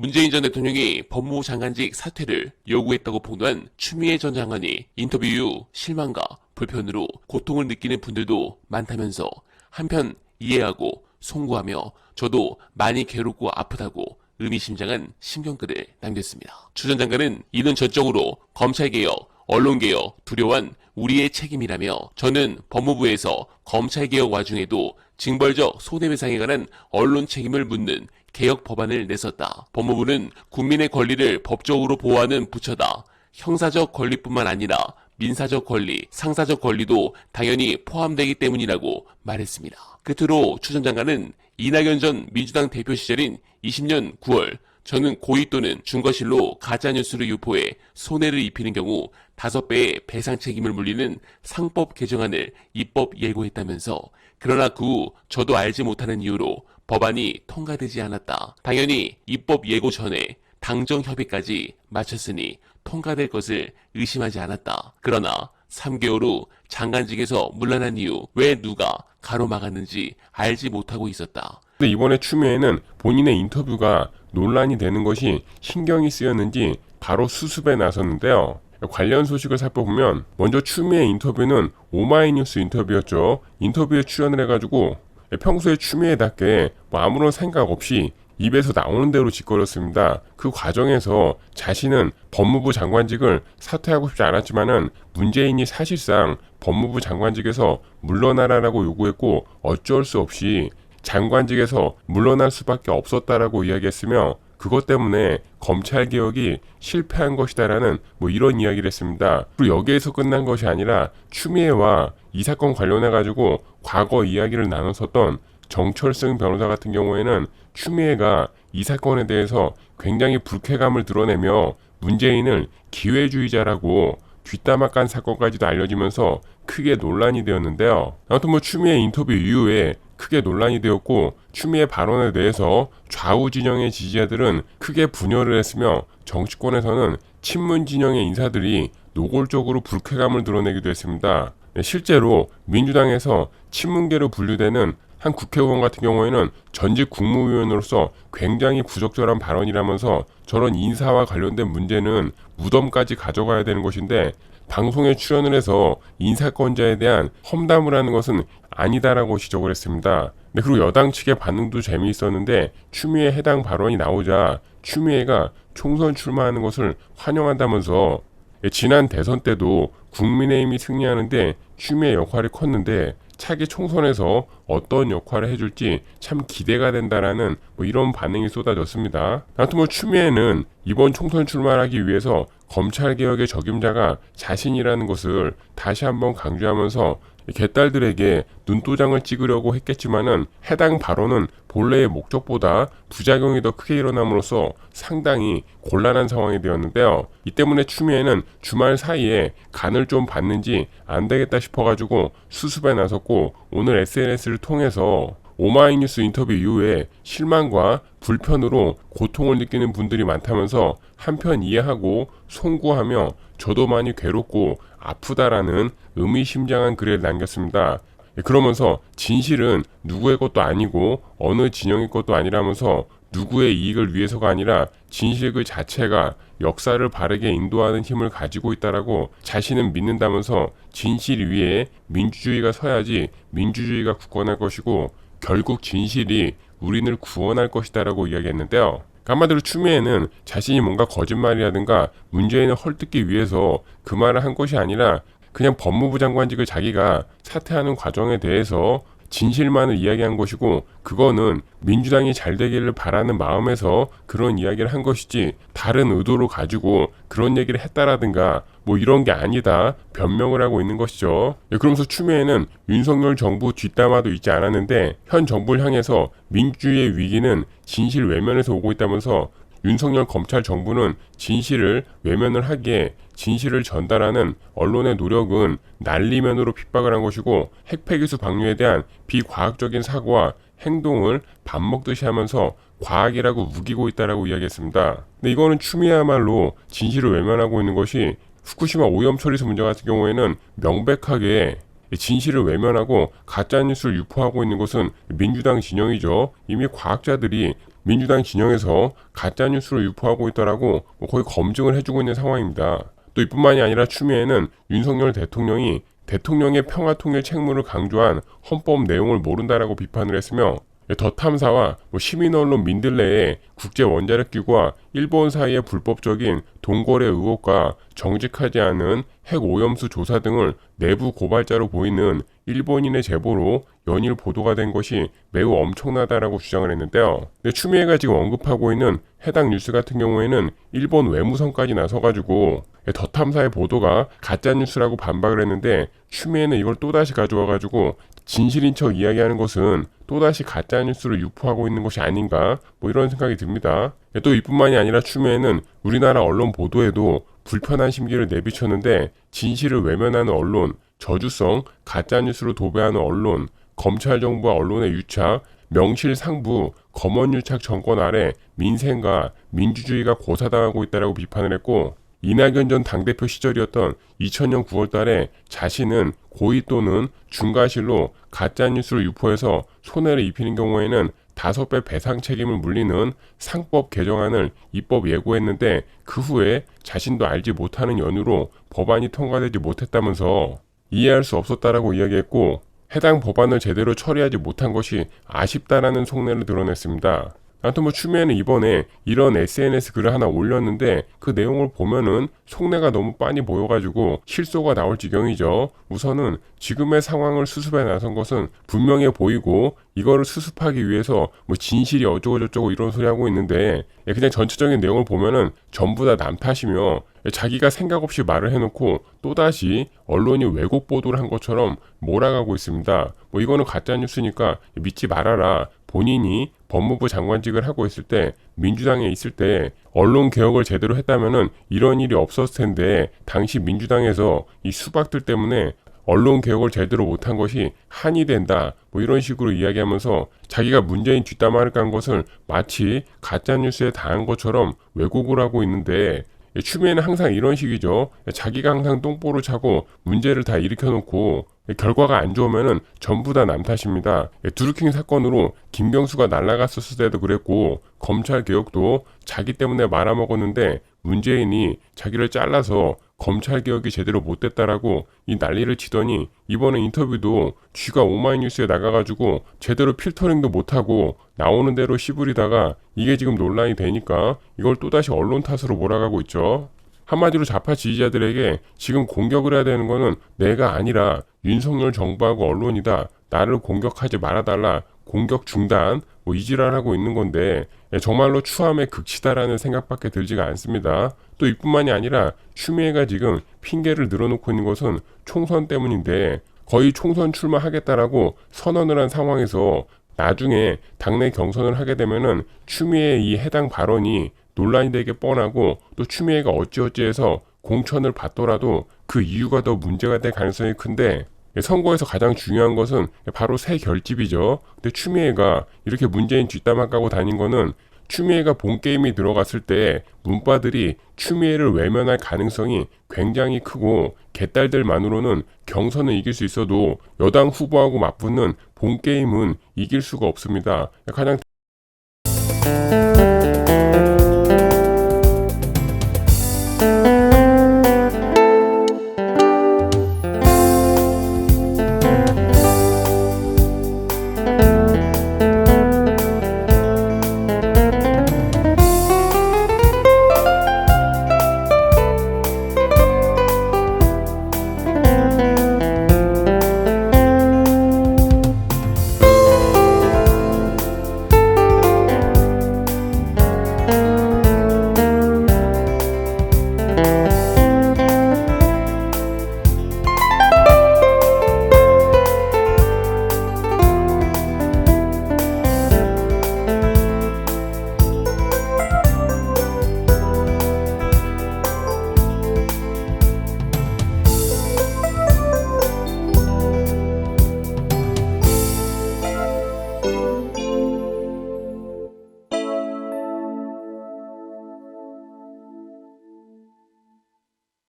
문재인 전 대통령이 법무부 장관직 사퇴를 요구했다고 폭로한 추미애 전 장관이 인터뷰 이후 실망과 불편으로 고통을 느끼는 분들도 많다면서 한편 이해하고 송구하며 저도 많이 괴롭고 아프다고 의미심장한 심경글을 남겼습니다. 추 전 장관은 이는 전적으로 검찰개혁, 언론개혁, 두려워한 우리의 책임이라며 저는 법무부에서 검찰개혁 와중에도 징벌적 손해배상에 관한 언론 책임을 묻는 개혁 법안을 냈었다. 법무부는 국민의 권리를 법적으로 보호하는 부처다. 형사적 권리뿐만 아니라 민사적 권리, 상사적 권리도 당연히 포함되기 때문이라고 말했습니다. 끝으로 추 전 장관은 이낙연 전 민주당 대표 시절인 20년 9월 저는 고의 또는 중거실로 가짜뉴스를 유포해 손해를 입히는 경우 5배의 배상 책임을 물리는 상법 개정안을 입법 예고했다면서 그러나 그 후 저도 알지 못하는 이유로 법안이 통과되지 않았다. 당연히 입법 예고 전에 당정 협의까지 마쳤으니 통과될 것을 의심하지 않았다. 그러나 3개월 후 장관직에서 물러난 이후 왜 누가 가로막았는지 알지 못하고 있었다. 근데 이번에 추미애는 본인의 인터뷰가 논란이 되는 것이 신경이 쓰였는지 바로 수습에 나섰는데요. 관련 소식을 살펴보면 먼저 추미애 인터뷰는 오마이뉴스 인터뷰였죠. 인터뷰에 출연을 해가지고 평소에 추미애답게 뭐 아무런 생각 없이 입에서 나오는 대로 짓거렸습니다. 그 과정에서 자신은 법무부 장관직을 사퇴하고 싶지 않았지만은 문재인이 사실상 법무부 장관직에서 물러나라라고 요구했고 어쩔 수 없이 장관직에서 물러날 수밖에 없었다라고 이야기했으며 그것 때문에 검찰 개혁이 실패한 것이다라는 뭐 이런 이야기를 했습니다. 그리고 여기에서 끝난 것이 아니라 추미애와 이 사건 관련해 가지고 과거 이야기를 나눴었던 정철승 변호사 같은 경우에는 추미애가 이 사건에 대해서 굉장히 불쾌감을 드러내며 문재인을 기회주의자라고 뒷담화 깐 사건까지도 알려지면서 크게 논란이 되었는데요. 아무튼 뭐 추미애 인터뷰 이후에 크게 논란이 되었고 추미애 발언에 대해서 좌우 진영의 지지자들은 크게 분열을 했으며 정치권에서는 친문 진영의 인사들이 노골적으로 불쾌감을 드러내기도 했습니다. 네, 실제로 민주당에서 친문계로 분류되는 한 국회의원 같은 경우에는 전직 국무위원으로서 굉장히 부적절한 발언이라면서 저런 인사와 관련된 문제는 무덤까지 가져가야 되는 것인데 방송에 출연을 해서 인사권자에 대한 험담을 하는 것은 아니다라고 지적을 했습니다. 네, 그리고 여당 측의 반응도 재미있었는데 추미애 해당 발언이 나오자 추미애가 총선 출마하는 것을 환영한다면서 예, 지난 대선 때도 국민의힘이 승리하는데 추미애 역할이 컸는데 차기 총선에서 어떤 역할을 해줄지 참 기대가 된다라는 뭐 이런 반응이 쏟아졌습니다. 아무튼 뭐 추미애는 이번 총선 출마하기 위해서 검찰 개혁의 적임자가 자신이라는 것을 다시 한번 강조하면서 개딸들에게 눈도장을 찍으려고 했겠지만은 해당 발언은 본래의 목적보다 부작용이 더 크게 일어남으로써 상당히 곤란한 상황이 되었는데요. 이 때문에 추미애는 주말 사이에 간을 좀 봤는지 안 되겠다 싶어가지고 수습에 나섰고 오늘 SNS를 통해서 오마이뉴스 인터뷰 이후에 실망과 불편으로 고통을 느끼는 분들이 많다면서 한편 이해하고 송구하며 저도 많이 괴롭고 아프다라는 의미심장한 글을 남겼습니다. 예, 그러면서 진실은 누구의 것도 아니고 어느 진영의 것도 아니라면서 누구의 이익을 위해서가 아니라 진실 그 자체가 역사를 바르게 인도하는 힘을 가지고 있다라고 자신은 믿는다면서 진실 위에 민주주의가 서야지 민주주의가 굳건할 것이고 결국 진실이 우리를 구원할 것이다라고 이야기했는데요. 한마디로 추미애는 자신이 뭔가 거짓말이라든가 문재인을 헐뜯기 위해서 그 말을 한 것이 아니라 그냥 법무부 장관직을 자기가 사퇴하는 과정에 대해서 진실만을 이야기한 것이고 그거는 민주당이 잘 되기를 바라는 마음에서 그런 이야기를 한 것이지 다른 의도로 가지고 그런 얘기를 했다라든가 뭐 이런 게 아니다 변명을 하고 있는 것이죠. 예, 그러면서 추미애는 윤석열 정부 뒷담화도 있지 않았는데 현 정부를 향해서 민주주의의 위기는 진실 외면에서 오고 있다면서 윤석열 검찰 정부는 진실을 외면을 하기에 진실을 전달하는 언론의 노력은 난리면으로 핍박을 한 것이고 핵폐기수 방류에 대한 비과학적인 사고와 행동을 밥 먹듯이 하면서 과학이라고 우기고 있다라고 이야기했습니다. 근데 이거는 추미야말로 진실을 외면하고 있는 것이 후쿠시마 오염 처리소 문제 같은 경우에는 명백하게 진실을 외면하고 가짜뉴스를 유포하고 있는 것은 민주당 진영이죠. 이미 과학자들이 민주당 진영에서 가짜 뉴스를 유포하고 있다라고 뭐 거의 검증을 해주고 있는 상황입니다. 또 이뿐만이 아니라 추미애는 윤석열 대통령이 대통령의 평화 통일 책무를 강조한 헌법 내용을 모른다라고 비판을 했으며 더 탐사와 뭐 시민 언론 민들레의 국제 원자력 기구와 일본 사이의 불법적인 동거래 의혹과 정직하지 않은 핵 오염수 조사 등을 내부 고발자로 보이는 일본인의 제보로 연일 보도가 된 것이 매우 엄청나다라고 주장을 했는데요. 근데 추미애가 지금 언급하고 있는 해당 뉴스 같은 경우에는 일본 외무성까지 나서가지고 더 탐사의 보도가 가짜 뉴스라고 반박을 했는데 추미애는 이걸 또다시 가져와가지고 진실인 척 이야기하는 것은 또다시 가짜 뉴스를 유포하고 있는 것이 아닌가 뭐 이런 생각이 듭니다. 또 이뿐만이 아니라 추미애는 우리나라 언론 보도에도 불편한 심기를 내비쳤는데 진실을 외면하는 언론, 저주성 가짜 뉴스로 도배하는 언론, 검찰 정부와 언론의 유착, 명실상부 검언유착 정권 아래 민생과 민주주의가 고사당하고 있다라고 비판을 했고 이낙연 전 당대표 시절이었던 2000년 9월 달에 자신은 고의 또는 중과실로 가짜뉴스를 유포해서 손해를 입히는 경우에는 다섯 배 배상 책임을 물리는 상법 개정안을 입법 예고했는데 그 후에 자신도 알지 못하는 연유로 법안이 통과되지 못했다면서 이해할 수 없었다라고 이야기했고 해당 법안을 제대로 처리하지 못한 것이 아쉽다라는 속내를 드러냈습니다. 아무튼 뭐 추미애는 이번에 이런 SNS 글을 하나 올렸는데 그 내용을 보면은 속내가 너무 빤히 보여가지고 실소가 나올 지경이죠. 우선은 지금의 상황을 수습해 나선 것은 분명해 보이고 이거를 수습하기 위해서 뭐 진실이 어쩌고저쩌고 이런 소리 하고 있는데 예, 그냥 전체적인 내용을 보면은 전부 다 남 탓이며 예, 자기가 생각 없이 말을 해놓고 또다시 언론이 왜곡 보도를 한 것처럼 몰아가고 있습니다. 뭐 이거는 가짜 뉴스니까 믿지 말아라. 본인이 법무부 장관직을 하고 있을 때 민주당에 있을 때 언론 개혁을 제대로 했다면은 이런 일이 없었을 텐데 당시 민주당에서 이 수박들 때문에 언론 개혁을 제대로 못한 것이 한이 된다. 뭐 이런 식으로 이야기하면서 자기가 문재인 뒷담화를 깐 것을 마치 가짜 뉴스에 당한 것처럼 왜곡을 하고 있는데 예, 추미애는 항상 이런 식이죠. 예, 자기가 항상 똥보를 차고 문제를 다 일으켜놓고 예, 결과가 안 좋으면은 전부 다 남 탓입니다. 예, 두루킹 사건으로 김경수가 날아갔었을 때도 그랬고 검찰 개혁도 자기 때문에 말아먹었는데 문재인이 자기를 잘라서 검찰 개혁이 제대로 못 됐다라고 이 난리를 치더니 이번에 인터뷰도 쥐가 오마이뉴스에 나가가지고 제대로 필터링도 못하고 나오는 대로 씨부리다가 이게 지금 논란이 되니까 이걸 또다시 언론 탓으로 몰아가고 있죠. 한마디로 좌파 지지자들에게 지금 공격을 해야 되는 거는 내가 아니라 윤석열 정부하고 언론이다. 나를 공격하지 말아달라. 공격 중단. 뭐 이지랄하고 있는 건데 예, 정말로 추함의 극치다라는 생각밖에 들지가 않습니다. 또 이뿐만이 아니라 추미애가 지금 핑계를 늘어놓고 있는 것은 총선 때문인데 거의 총선 출마하겠다라고 선언을 한 상황에서 나중에 당내 경선을 하게 되면은 추미애의 이 해당 발언이 논란이 되게 뻔하고 또 추미애가 어찌어찌해서 공천을 받더라도 그 이유가 더 문제가 될 가능성이 큰데 선거에서 가장 중요한 것은 바로 새 결집이죠. 근데 추미애가 이렇게 문재인 뒷담화 까고 다닌 거는 추미애가 본 게임이 들어갔을 때 문바들이 추미애를 외면할 가능성이 굉장히 크고 개딸들만으로는 경선은 이길 수 있어도 여당 후보하고 맞붙는 본 게임은 이길 수가 없습니다. 가장